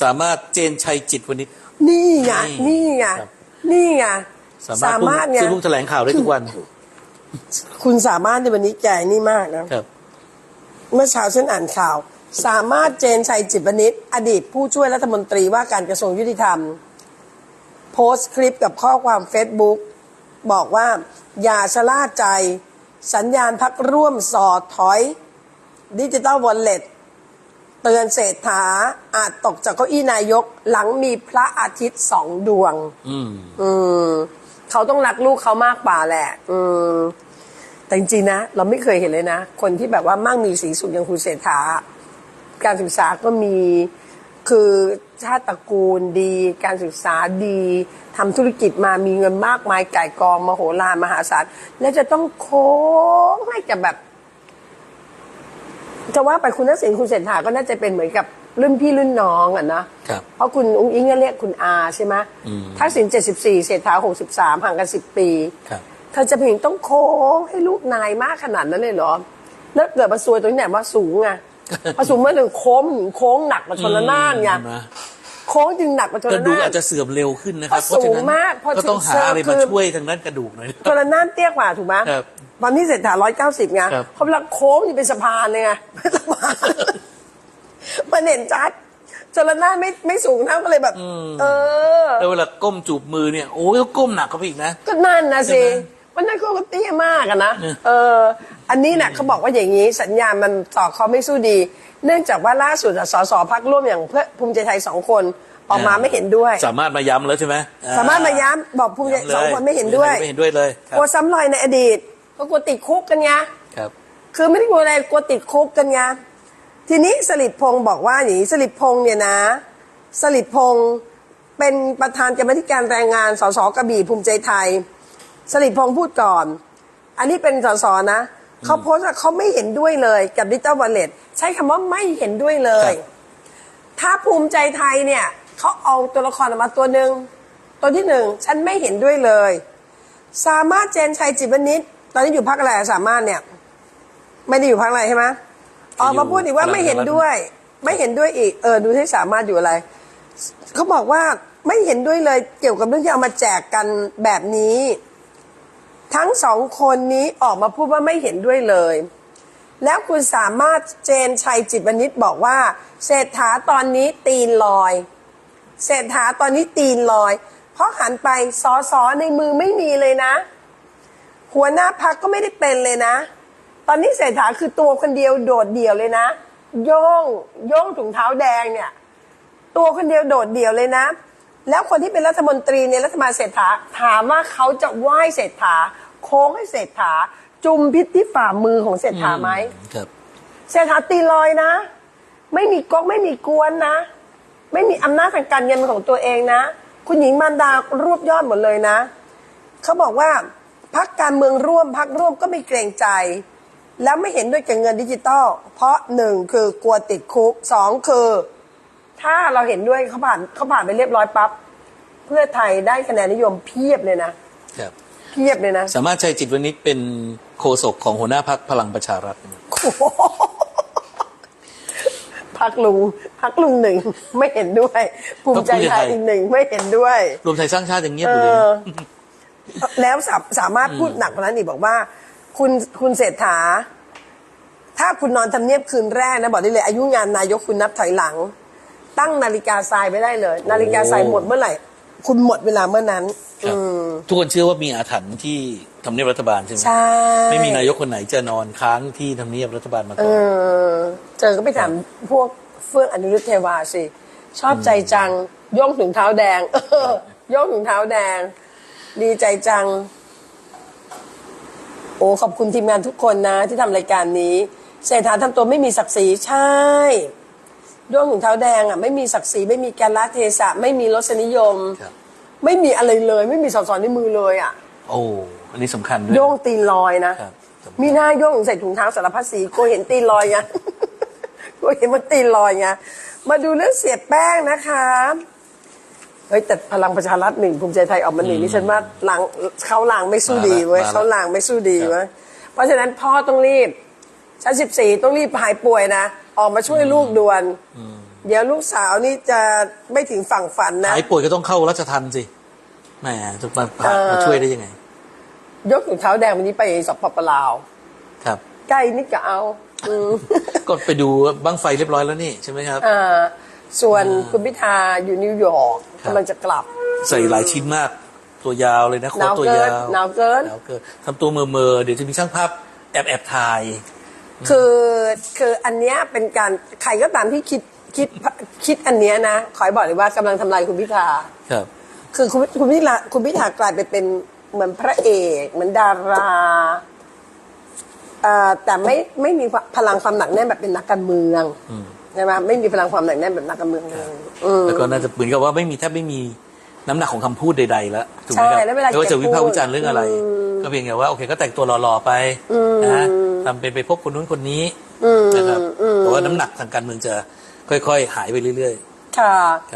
สามารถเจนชัยจิตวณิชนี่ไงนี่นี่ไงครับ นี่ไง สามารถไง ซึ่งพุ่งแถลงข่าวได้ทุกวันคุณสามารถในวันนี้แกนี่มากนะครับ เมื่อเช้าฉันอ่านข่าว สามารถเจนชัยจิตวณิชอดีตผู้ช่วยรัฐมนตรีว่าการกระทรวงยุติธรรม โพสต์คลิปกับข้อความเฟซบุ๊กบอกว่า อย่าชะล่าใจ สัญญาณพักร่วมสอดถอยดิจิตอลวอลเล็ต เตือนเศรษฐาอาจตกจากเก้าอี้นายก หลังมีพระอาทิตย์สองดวง อืม อืมเขาต้องรักลูกเขามากกว่าแหละ อืม แต่จริงๆนะ เราไม่เคยเห็นเลยนะ คนที่แบบว่ามั่งมีสีสุขอย่างคุณเศรษฐา การศึกษาก็มีคือชาติตระกูลดี การศึกษาดีทำธุรกิจมามีเงินมากมายไก่ายกองมโหฬารมหาศาลแล้วจะต้องโค้งให้กับแบบ จะว่าไปคุณนักสินคุณเศรษฐาก็น่าจะเป็นเหมือนกับรุ่นพี่รุ่นน้องอะนะครับเพราะคุณอุ้งอิงก็เรียกคุณอาใช่ไหมอืมทักษิณ74เศรษฐา63ห่างกัน10ปีครับเธอจะเพียงต้องโค้งให้ลูกนายมากขนาดนั้นเลยเหรอ แล้วเกิดมาซวยตรงที่ไหนว่าสูงไงพอสูงเมื่อถึงโค้งโค้งหนักกว่าชนละนานไงอืมนะโค้งจึงหนักกว่าชนกละระดูกนานอาจจะเสื่อมเร็วขึ้นนะครับเพราะสูงมากพอก็ต้องหาเสื่อมอะไรคืมาอช่วยทางด้านกระดูกหน่อยชนละนานเตี้ยกว่าถูกไหมครับ ตอนนี้เศรษฐา190ไงครับเพราะเวลาโค้งจะเป็นสะพานเลยไงเป็นสะพานมันเห็นชัดชนละนานไม่ไม่สูงเท่าก็เลยแบบ เออ แล้วเวลาก้มจูบมือเนี่ยโอ้ยต้องก้มหนักเข้าไปอีกนะ ก็นั่นนะใช่สิไหมวันนั้นเขาก็เตี้ยมากอะนะเนี่ยเออ อันนี้น่ะเขาบอกว่าอย่างนี้สัญญาณมันต่อเขาไม่สู้ดี เนื่องจากว่าล่าสุดอะสสพักร่วมอย่างเพื่อภูมิใจไทยสองคนออกมาไม่เห็นด้วย สามารถมาย้ำแล้วใช่ไหมอ่สามารถมาย้ำบอกภูมิใจย้ำเลยสองคนไม่เห็นด้วย ไม่เห็นด้วยเลยครักลัวซ้ำรอยในอดีต ก็กลัวติดคุกกันไงครับ คือไม่ได้กลัวอะไรกลัวติดคุกกันไงทีนี้สลิดพงศ์บอกว่าอย่างนี้สลิดพงศ์เนี่ยนะ สลิดพงศ์เป็นประธานกรรมธิการแรงงานสสกระบี่ภูมิใจไทย สลิดพงศ์พูดก่อน อันนี้เป็นสสนะเขาโพสต์ว่าเขาไม่เห็นด้วยเลยกับดิจิตอลวอลเล็ตใช้คำว่าไม่เห็นด้วยเลยครับถ้าภูมิใจไทยเนี่ยเขาเอาตัวละครออกมาตัวหนึ่งตัวที่หนึ่งฉันไม่เห็นด้วยเลย สามารถเจนชัยจิตวณิช ตอนนี้อยู่พักอะไรอะสามารถเนี่ย ไม่ได้อยู่พักอะไรใช่ไหมออกมาพูดอีกว่าไม่เห็นด้วย ไม่เห็นด้วยอีก เออ ดูที่สามารถอยู่อะไรเขาบอกว่าไม่เห็นด้วยเลยเกี่ยวกับเรื่องที่เอามาแจกกันแบบนี้ ทั้งสองคนนี้ออกมาพูดว่าไม่เห็นด้วยเลย แล้วคุณสามารถเจนชัยจิตวณิชบอกว่าเศรษฐาตอนนี้ตีนลอยเศรษฐาตอนนี้ตีนลอย เพราะหันไปสอสอในมือไม่มีเลยนะ หัวหน้าพักก็ไม่ได้เป็นเลยนะ ตอนนี้เศรษฐาคือตัวคนเดียวโดดเดี่ยวเลยนะ โย่งโย่งถุงเท้าแดงเนี่ย ตัวคนเดียวโดดเดี่ยวเลยนะ แล้วคนที่เป็นรัฐมนตรีในรัฐบาลเศรษฐาถามว่าเขาจะไหว้เศรษฐา โค้งให้เศรษฐา จุมพิษที่ฝ่ามือของเศรษฐาไหมครับ เศรษฐาตีลอยนะ ไม่มีก๊กไม่มีกวนนะ ไม่มีอำนาจทางการเงินของตัวเองนะ คุณหญิงมารดารวบยอดหมดเลยนะเขาบอกว่า พักการเมืองร่วมพักร่วมก็ไม่เกรงใจ แล้วไม่เห็นด้วยกับเงินดิจิตอลเพราะหนึ่งคือกลัวติดคุกสองคือ ถ้าเราเห็นด้วยเขาผ่านเขาผ่านไปเรียบร้อยปั๊บเพื่อไทยได้คะแนนนิยมเพียบเลยนะครับเพียบเลยนะ สามารถชัยจิตวณิชเป็นโฆษกของหัวหน้าพักพลังประชารัฐนะครับโอ้โหพักลุงพักลุงหนึ่งไม่เห็นด้วย ภูมิใจไทยอีกหนึ่งไม่เห็นด้วย รวมไทยสร้างชาติอย่างเงียบเออยู่เลยอนะ แล้วสาสามารถพูดหนักกว่านั้นอีกบอกว่า คุณคุณเศรษฐา ถ้าคุณนอนทำเนียบคืนแรกนะบอกได้เลยอายุงานนายกคุณนับถอยหลัง ตั้งนาฬิกาทรายไว้ได้เลย นาฬิกาทรายหมดเมื่อไหร่ คุณหมดเวลาเมื่อนั้น ครับ อืม ทุกคนเชื่อว่ามีอาถรรพ์ที่ทำเนียบรัฐบาลใช่ไหมใช่ ไม่มีนายกคนไหนจะนอนค้างที่ทำเนียบรัฐบาลมาเอก่อนอเจอก็ไปถามพวกเฟื่องอนุรุทธเทวาสิ ชอบใจจังย่องถุงเท้าแดง เออย่องถุงเท้าแดง ดีใจจัง โอ้ขอบคุณทีมงานทุกคนนะ ที่ทำรายการนี้เศรษฐาทำตัวไม่มีศักดิ์ศรีใช่ย่องถุงเท้าแดงอะไม่มีศักดิ์ศรีไม่มีการละเทศะ ไม่มีรสนิยม ครับ ไม่มีอะไรเลย ไม่มีสอสอในมือเลยอะโอ้อันนี้สำคัญด้วย โย่งตีนลอยนะครับ มีหน้าโย่งใส่ถุงเท้าสารพัดสีกูเห็นตีนลอยไง กูเห็นมันตีนลอยไงมาดูเรื่องเสียแป้งนะคะ เฮ้ยแต่พลังประชารัฐหนึ่งภูมิใจไทยออกมาหนึ่งนี่ฉันว่าลางเขาลางไม่สู้ดีเว้ยมาละเขาลางไม่สู้ดีครับเว้ยเพราะฉะนั้นพ่อต้องรีบชั้นสิบสี่ต้องรีบหายป่วยนะออกมาช่วยลูกด่วนเดี๋ยวลูกสาวนี่จะไม่ถึงฝั่งฝันนะ หายป่วยก็ต้องเข้ารัชทันสิแหมจะมาเอ่อมาช่วยได้ยังไง ยกถุงเท้าแดงวันนี้ไปสปปลาวครับ ใกล้นิดก็เอาอืม ก็ไปดูบั้งไฟเรียบร้อยแล้วนี่ใช่ไหมครับอ่า ส่วนคุณพิธาอยู่นิวยอร์กครับกำลังจะกลับ ใส่หลายชิ้นมาก ตัวยาวเลยนะโค้หทนาวตัวเกินยาวหนาวเกินหนาวเกินทำตัวเมอเมอๆเดี๋ยวจะมีช่างภาพแอบแอบถ่าย คือคืออันเนี้ยเป็นการใครก็ตามที่คิดคิดคิดอันเนี้ยนะขอให้บอกเลยว่ากำลังทำลายคุณพิธาครับ คือคุณคุณพิธาคุณพิธากลายไปเป็นเหมือนพระเอกเหมือนดาราเอ่อแต่ไม่ไม่มีพลังความหนักแน่นแบบเป็นนักการเมือง ใช่ไหมไม่มีพลังความหนักแน่นแบบนักการเมืองเลยอืม แล้วก็น่าจะเหมือนกับว่าไม่มีแทบไม่มีน้ำหนักของคำพูดใดๆแล้วถูกไหมครัใช่แล้วเวลาไม่ว่าจะแกพูดวิพากษ์วิจารณ์เรื่องอะไรก็เพียงแต่ว่าโอเคก็แต่งตัวหล่อๆไปนะทำเป็นไปพบคนนู้นคนนี้นะครับแต่ว่าน้ำหนักทางการเมืองจะค่อยๆ หายไปเรื่อย ๆ ค่ะ